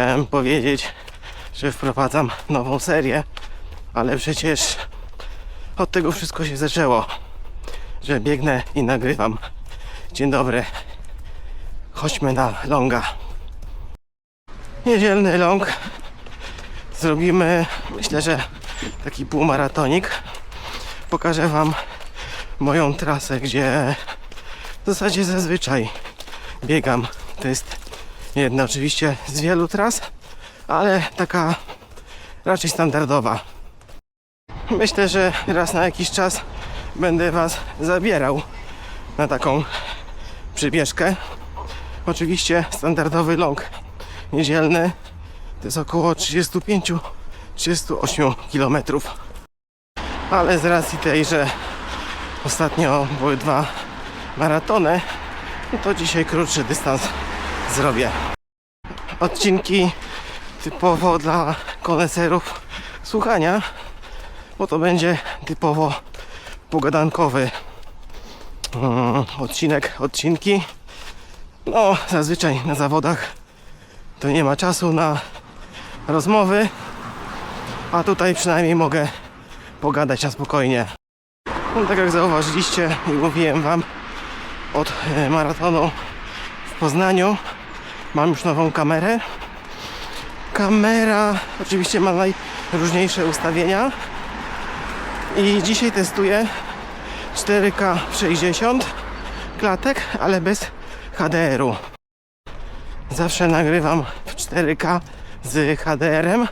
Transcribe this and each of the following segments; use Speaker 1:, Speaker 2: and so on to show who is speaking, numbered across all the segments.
Speaker 1: Chciałem powiedzieć, że wprowadzam nową serię, ale przecież od tego wszystko się zaczęło, że biegnę i nagrywam. Dzień dobry. Chodźmy na longa. Niedzielny long. Zrobimy, myślę, że taki półmaratonik. Pokażę Wam moją trasę, gdzie w zasadzie zazwyczaj biegam. To jest jedna oczywiście z wielu tras, ale taka raczej standardowa. Myślę, że raz na jakiś czas będę Was zabierał na taką przybieżkę. Oczywiście standardowy long niedzielny to jest około 35-38 km. Ale z racji tej, że ostatnio były dwa maratony, no to dzisiaj krótszy dystans zrobię. Odcinki typowo dla koneserów słuchania, bo to będzie typowo pogadankowy mm, odcinek, odcinki. No, zazwyczaj na zawodach to nie ma czasu na rozmowy, a tutaj przynajmniej mogę pogadać na spokojnie. No, tak jak zauważyliście i mówiłem Wam od e, maratonu w Poznaniu mam już nową kamerę. Kamera oczywiście ma najróżniejsze ustawienia i dzisiaj testuję 4K 60 klatek, ale bez HDR-u. Zawsze nagrywam w 4K z HDR-em,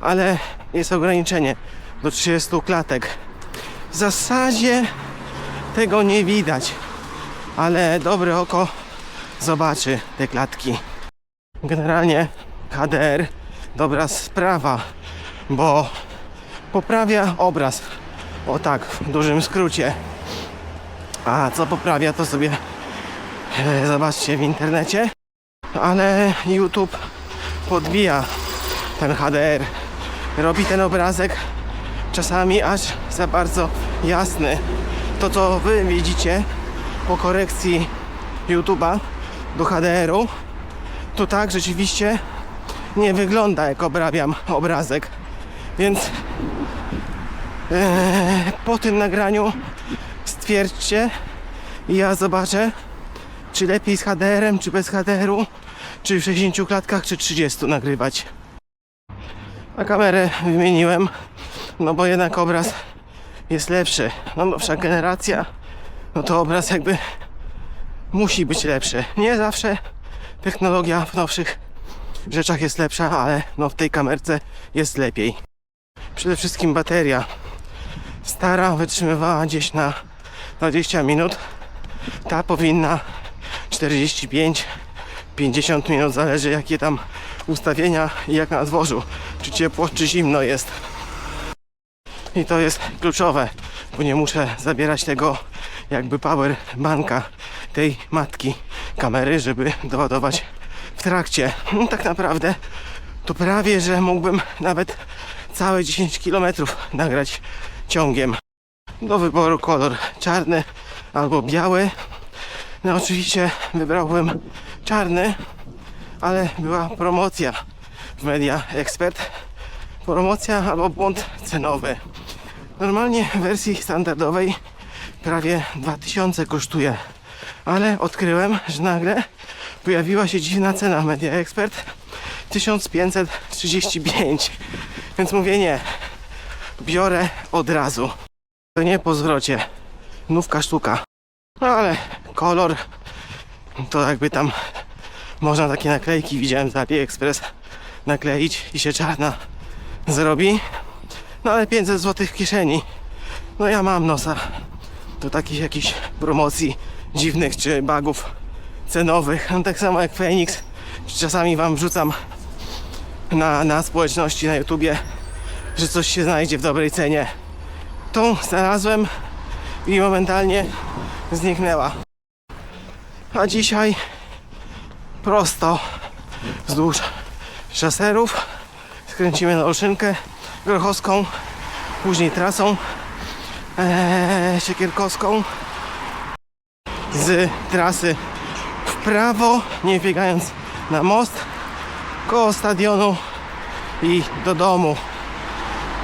Speaker 1: ale jest ograniczenie do 30 klatek. W zasadzie tego nie widać, ale dobre oko zobaczy te klatki. Generalnie HDR dobra sprawa, bo poprawia obraz. O tak, w dużym skrócie. A co poprawia, to sobie e, zobaczcie w internecie. Ale YouTube podbija ten HDR. Robi ten obrazek czasami aż za bardzo jasny. To co wy widzicie po korekcji YouTube'a do HDR-u, to tak rzeczywiście nie wygląda jak obrabiam obrazek. Więc e, po tym nagraniu stwierdźcie i ja zobaczę, czy lepiej z HDR-em, czy bez HDR-u, czy w 60 klatkach, czy 30 nagrywać. A kamerę wymieniłem, no bo jednak obraz jest lepszy. No nowsza generacja, no to obraz jakby musi być lepszy. Nie zawsze technologia w nowszych rzeczach jest lepsza, ale no w tej kamerce jest lepiej. Przede wszystkim bateria. Stara wytrzymywała gdzieś na 20 minut. Ta powinna 45 50 minut, zależy jakie tam ustawienia i jak na dworzu, czy ciepło, czy zimno jest. I to jest kluczowe, bo nie muszę zabierać tego jakby power banka tej matki kamery, żeby doładować w trakcie. No, tak naprawdę to prawie, że mógłbym nawet całe 10 km nagrać ciągiem. Do wyboru kolor czarny albo biały. No oczywiście wybrałbym czarny, ale była promocja w Media Expert. Promocja albo błąd cenowy. Normalnie w wersji standardowej prawie 2000 kosztuje, ale odkryłem, że nagle pojawiła się dziwna cena Media Expert 1535. Więc mówię nie, biorę od razu. To nie po zwrocie. Nówka sztuka. No ale kolor to jakby tam można takie naklejki widziałem z AliExpress nakleić i się czarna zrobi. No ale 500 zł w kieszeni. No ja mam nosa do takich jakichś promocji dziwnych czy bugów cenowych. No tak samo jak Phoenix. Czasami wam wrzucam na, na społeczności na YouTubie, że coś się znajdzie w dobrej cenie. Tą znalazłem i momentalnie zniknęła. A dzisiaj prosto wzdłuż szaserów skręcimy na Olszynkę Grochowską, później trasą ee, Siekierkowską z trasy w prawo, nie biegając na most koło stadionu i do domu.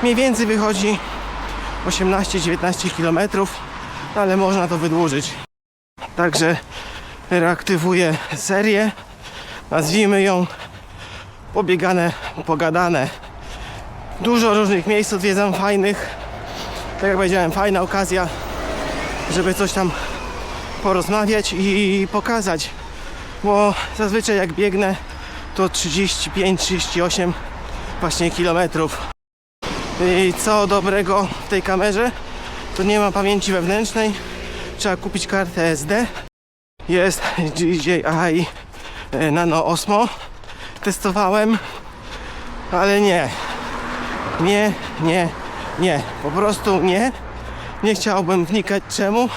Speaker 1: Mniej więcej wychodzi 18-19 km, ale można to wydłużyć. Także reaktywuję serię. Nazwijmy ją pobiegane, pogadane. Dużo różnych miejsc odwiedzam fajnych. Tak jak powiedziałem, fajna okazja, żeby coś tam porozmawiać i pokazać. Bo zazwyczaj jak biegnę, to 35-38 właśnie kilometrów. I co dobrego w tej kamerze, to nie ma pamięci wewnętrznej. Trzeba kupić kartę SD. Jest DJI e, Nano Osmo. Testowałem, ale nie. Nie, nie, nie. Po prostu nie. Nie chciałbym wnikać czemu,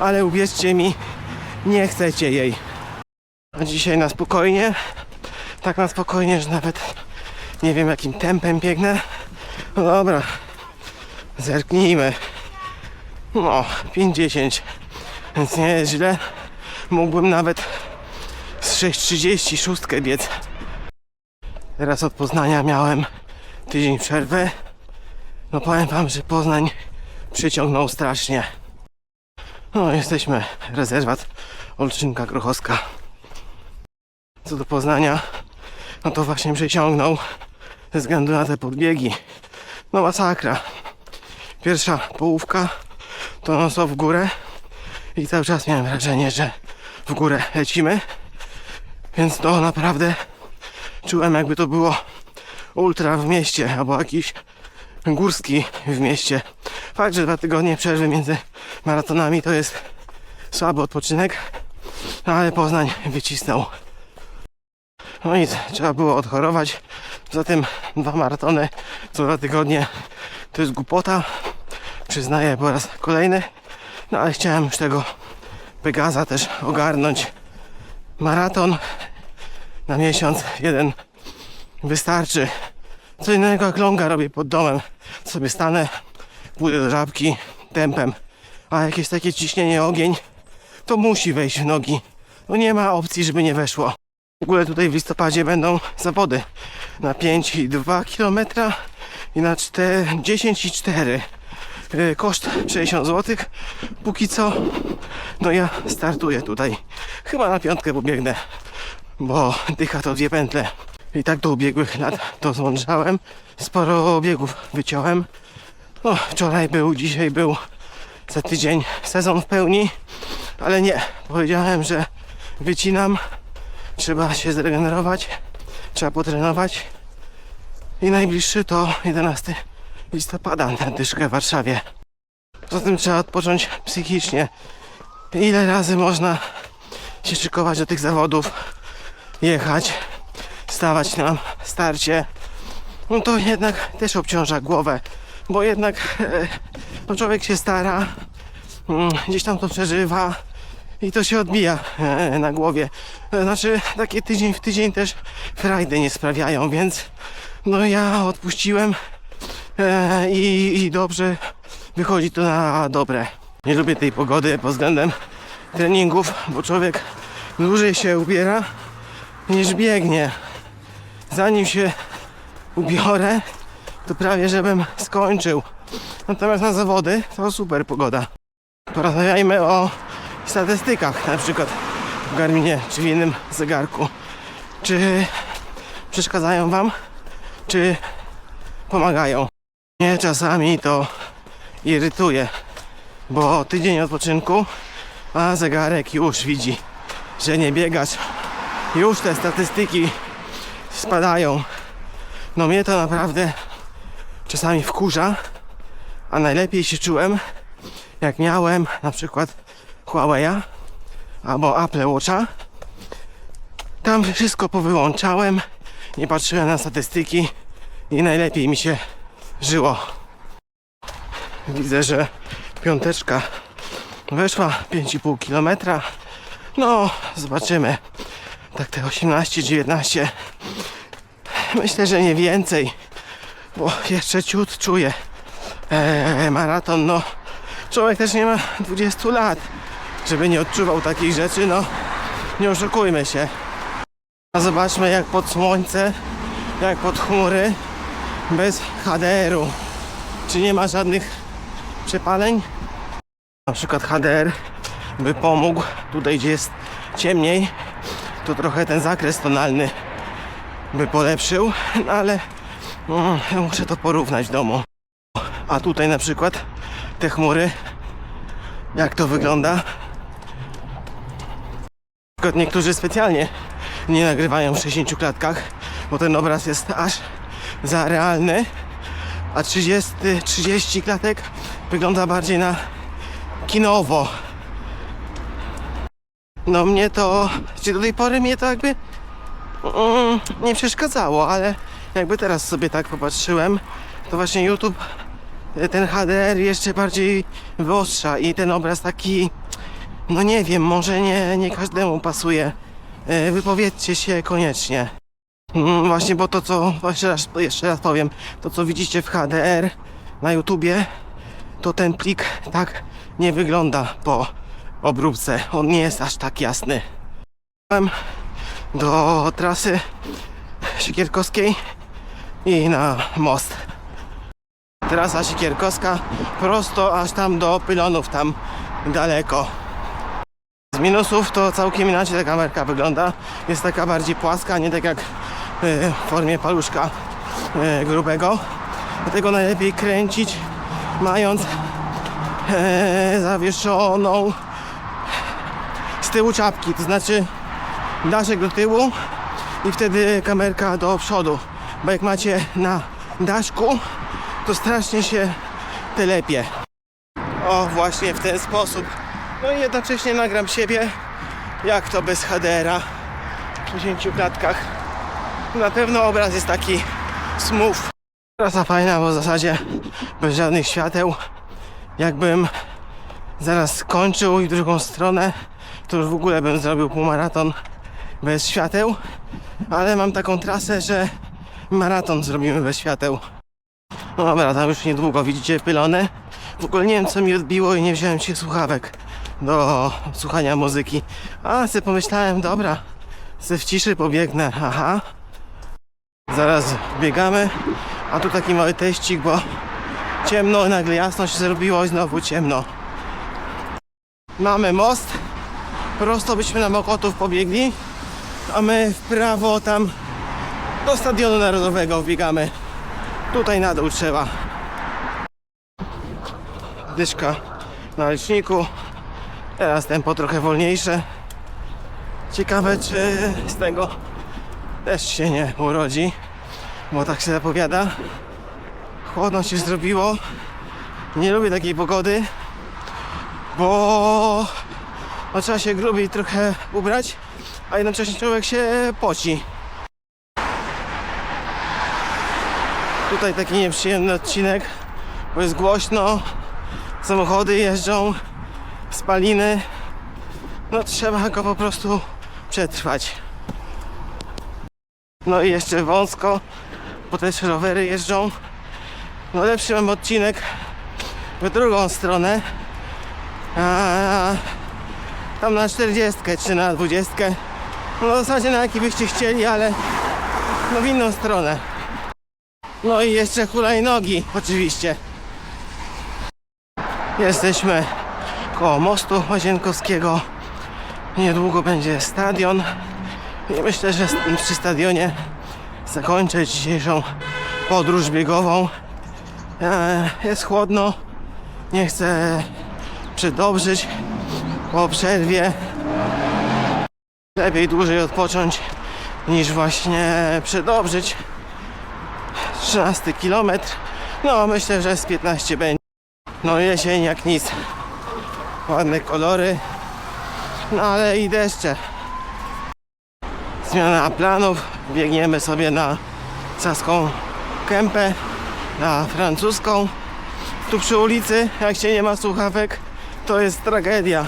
Speaker 1: ale uwierzcie mi, nie chcecie jej. Dzisiaj na spokojnie. Tak na spokojnie, że nawet nie wiem jakim tempem biegnę. No dobra, zerknijmy. No, 50, więc nie jest źle. Mógłbym nawet z 6.30 szóstkę biec. Teraz od Poznania miałem tydzień przerwy. No powiem wam, że Poznań przyciągnął strasznie. No, jesteśmy rezerwat Olszynka Grochowska. Co do Poznania, no to właśnie przyciągnął ze względu na te podbiegi. No masakra. Pierwsza połówka to stop w górę i cały czas miałem wrażenie, że w górę lecimy. Więc to naprawdę czułem jakby to było ultra w mieście albo jakiś górski w mieście. Fakt, że dwa tygodnie przerwy między maratonami to jest słaby odpoczynek, ale Poznań wycisnął. No nic, trzeba było odchorować. Zatem dwa maratony co dwa tygodnie to jest głupota. Przyznaję po raz kolejny. No ale chciałem już tego Pegaza też ogarnąć. Maraton na miesiąc jeden wystarczy. Co innego jak longa robię pod domem. Sobie stanę, pójdę do żabki tempem. A jakieś takie ciśnienie ogień to musi wejść w nogi. No nie ma opcji, żeby nie weszło. W ogóle tutaj w listopadzie będą zawody na 5 i 2 km i na 4, 10 i 4. Yy, Koszt 60 zł. Póki co, no ja startuję tutaj. Chyba na piątkę pobiegnę, bo dycha to dwie pętle. I tak do ubiegłych lat to zmądrzałem. Sporo biegów wyciąłem. No, wczoraj był, dzisiaj był za tydzień sezon w pełni, ale nie. Powiedziałem, że wycinam trzeba się zregenerować, trzeba potrenować i najbliższy to 11 listopada na dyszkę w Warszawie. Poza tym trzeba odpocząć psychicznie. Ile razy można się szykować do tych zawodów, jechać, stawać na starcie, no to jednak też obciąża głowę, bo jednak e, no człowiek się stara, mm, gdzieś tam to przeżywa, i to się odbija e, na głowie. E, Znaczy, takie tydzień w tydzień też frajdy nie sprawiają, więc no ja odpuściłem i, i dobrze wychodzi to na dobre. Nie lubię tej pogody pod względem treningów, bo człowiek dłużej się ubiera niż biegnie. Zanim się ubiorę, to prawie żebym skończył. Natomiast na zawody to super pogoda. Porozmawiajmy o statystykach, na przykład w Garminie czy w innym zegarku. Czy przeszkadzają Wam, czy pomagają? Mnie czasami to irytuje, bo tydzień odpoczynku, a zegarek już widzi, że nie biegasz. Już te statystyki spadają. No mnie to naprawdę czasami wkurza, a najlepiej się czułem, jak miałem na przykład Huawei'a albo Apple Watcha. Tam wszystko powyłączałem, nie patrzyłem na statystyki i najlepiej mi się żyło. Widzę, że piąteczka weszła 5,5 km. No, zobaczymy. Tak te 18-19. Myślę, że nie więcej, bo jeszcze ciut czuję. Eee, maraton, no. Człowiek też nie ma 20 lat żeby nie odczuwał takich rzeczy, no nie oszukujmy się. A zobaczmy jak pod słońce, jak pod chmury, bez HDR-u. Czy nie ma żadnych przepaleń? Na przykład HDR by pomógł tutaj gdzie jest ciemniej, to trochę ten zakres tonalny by polepszył, no ale mm, muszę to porównać w domu. A tutaj na przykład te chmury, jak to wygląda? Niektórzy specjalnie nie nagrywają w 60 klatkach, bo ten obraz jest aż za realny, a 30, 30 klatek wygląda bardziej na kinowo. No mnie to, czy do tej pory mnie to jakby mm, nie przeszkadzało, ale jakby teraz sobie tak popatrzyłem, to właśnie YouTube e, ten HDR jeszcze bardziej wyostrza i ten obraz taki, no nie wiem, może nie, nie każdemu pasuje. E, Wypowiedzcie się koniecznie. Mm, Właśnie, bo to co, jeszcze raz, jeszcze raz powiem, to co widzicie w HDR na YouTubie, to ten plik tak nie wygląda po obróbce. On nie jest aż tak jasny. Do trasy Siekierkowskiej i na most. Trasa Siekierkowska prosto aż tam do pylonów, tam daleko. Z minusów to całkiem inaczej ta kamerka wygląda. Jest taka bardziej płaska, nie tak jak e, w formie paluszka e, grubego. Dlatego najlepiej kręcić mając e, zawieszoną z tyłu czapki, to znaczy daszek do tyłu i wtedy kamerka do przodu. Bo jak macie na daszku, to strasznie się telepie. O, właśnie w ten sposób. No i jednocześnie nagram siebie, jak to bez HDR-a w 60 klatkach. Na pewno obraz jest taki smooth. Trasa fajna, bo w zasadzie bez żadnych świateł. Jakbym zaraz skończył i drugą stronę, to już w ogóle bym zrobił półmaraton bez świateł. Ale mam taką trasę, że maraton zrobimy bez świateł. No dobra, tam już niedługo widzicie pylony. W ogóle nie wiem co mi odbiło i nie wziąłem się słuchawek do słuchania muzyki. A sobie pomyślałem, dobra, se w ciszy pobiegnę, aha. Zaraz biegamy, a tu taki mały teścik, bo ciemno, nagle jasno się zrobiło i znowu ciemno. Mamy most, prosto byśmy na Mokotów pobiegli, a my w prawo tam do Stadionu Narodowego biegamy. Tutaj na dół trzeba. Dyszka na liczniku. Teraz tempo trochę wolniejsze. Ciekawe czy z tego też się nie urodzi, bo tak się zapowiada. Chłodno się zrobiło. Nie lubię takiej pogody, bo no, trzeba się grubiej trochę ubrać, a jednocześnie człowiek się poci. Tutaj taki nieprzyjemny odcinek, bo jest głośno, samochody jeżdżą, spaliny. No trzeba go po prostu przetrwać. No i jeszcze wąsko, bo też rowery jeżdżą. No lepszy mam odcinek w drugą stronę. Tam na 40 czy na 20. No w zasadzie na jaki byście chcieli, ale no w inną stronę. No i jeszcze hulajnogi, oczywiście. Jesteśmy koło mostu Łazienkowskiego. Niedługo będzie stadion. I myślę, że przy stadionie zakończę dzisiejszą podróż biegową. E, Jest chłodno. Nie chcę przedobrzyć po przerwie. Lepiej dłużej odpocząć niż właśnie przedobrzyć. 13 km. No myślę, że z 15 będzie. No jesień jak nic. Ładne kolory. No ale i deszcze. Zmiana planów. Biegniemy sobie na Saską Kępę, na francuską. Tu przy ulicy, jak się nie ma słuchawek, to jest tragedia.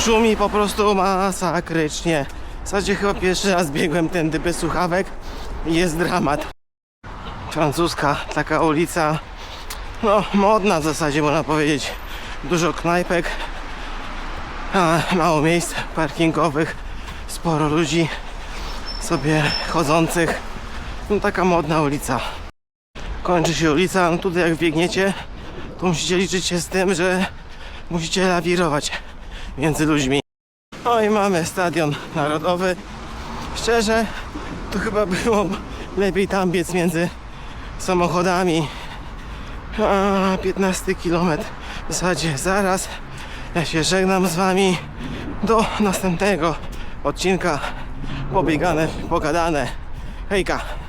Speaker 1: Szumi po prostu masakrycznie. W zasadzie chyba pierwszy raz biegłem tędy bez słuchawek i jest dramat francuska taka ulica no modna w zasadzie można powiedzieć dużo knajpek mało miejsc parkingowych sporo ludzi sobie chodzących. No taka modna ulica. Kończy się ulica, no tutaj jak biegniecie, to musicie liczyć się z tym, że musicie lawirować między ludźmi. No i mamy stadion narodowy. Szczerze, to chyba było lepiej tam biec między samochodami. A 15 km w zasadzie zaraz. Ja się żegnam z wami do następnego odcinka. Pobiegane, pogadane. Hejka!